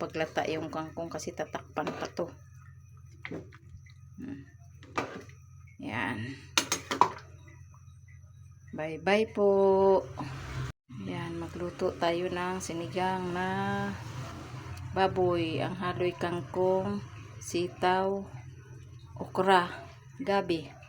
paglata yung kangkong kasi tatakpan pa to. Hmm. Yan. Bye-bye po. Yan, magluto tayo ng sinigang na baboy. Ang haloy kangkong, sitaw, okra, gabi.